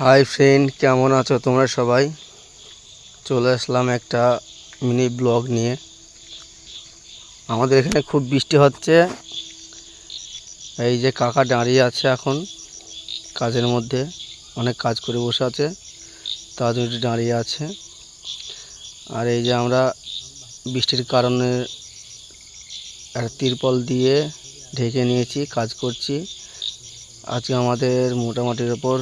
Hi friend কেমন আছো তোমরা সবাই? চলে আসলাম একটা মিনি ব্লগ নিয়ে। আমাদের এখানে খুব বৃষ্টি হচ্ছে। এই যে কাকা দাঁড়িয়ে আছে এখন কাজের মধ্যে, অনেক কাজ করে বসে আছে, তার জন্য দাঁড়িয়ে আছে। আর এই যে আমরা বৃষ্টির কারণে একটা তিরপল দিয়ে ঢেকে নিয়েছি, কাজ করছি। আজকে আমাদের মোটামুটির ওপর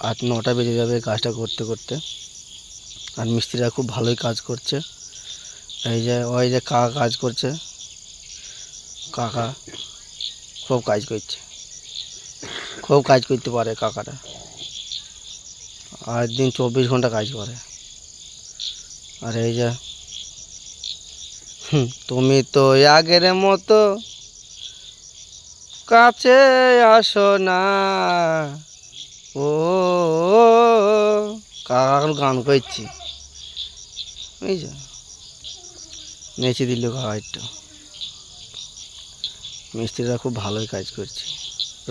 আট, নটা বেজে যাবে কাজটা করতে করতে। আর মিস্ত্রিরা খুব ভালোই কাজ করছে। এই যে, ওই যে কাকা কাজ করছে। কাকা খুব কাজ করছে। খুব কাজ করতে পারে কাকাটা। আর দিন চব্বিশ ঘণ্টা কাজ করে। আর এই যে তুমি তো আগের মতো কাছে আসো না। ও কাকা গান করছি বুঝছ নেচে দিল একটু মিস্ত্রিরা খুব ভালোই কাজ করছে।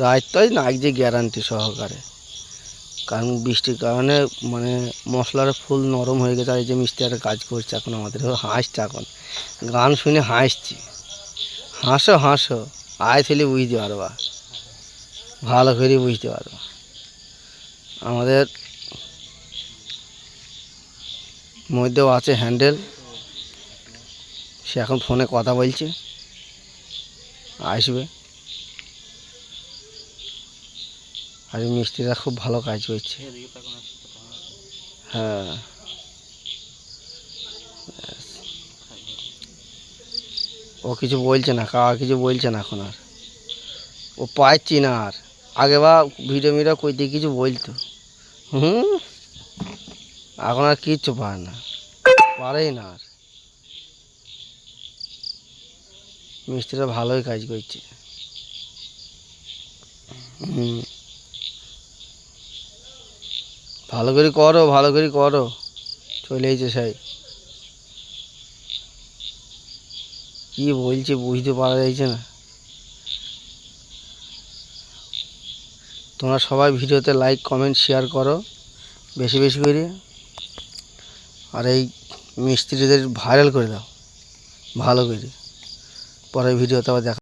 রাতটাই না যে গ্যারান্টি সহকারে। কারণ বৃষ্টির কারণে মানে মশলার ফুল নরম হয়ে গেছে, আর এই যে মিস্ত্রিরা কাজ করছে এখন আমাদের। হাসছে এখন। গান শুনে হাসছি। হাসো হাসো। আয় ফেলে বুঝতে পারবা। ভালো করে বুঝতে পারবা। আমাদের মধ্যেও আছে হ্যান্ডেল। সে এখন ফোনে কথা বলছে। আসবে। আর মিস্ত্রিরা খুব ভালো কাজ করছে। হ্যাঁ। ও কিছু বলছে না, কাকা কিছু বলছে না এখন আর। ও পাচ্ছি না আর। আগে বা ভিডিও মিডিও কইতে কিছু বলতো। হুম? এখন আর কিচ্ছু পারে না। পারেই না আর। মিস্ত্রিরা ভালোই কাজ করছে। হুম। ভালো করে করো, ভালো করে করো। চলে এসেছে সেই। কি বলছে বুঝতে পারা যাচ্ছে না। তোমরা সবাই ভিডিওতে লাইক কমেন্ট শেয়ার করো, বেশি বেশি করে। আর এই মিস্ত্রিদের ভাইরাল করে দাও, ভালো করে। পরে ভিডিওতে আবার দেখা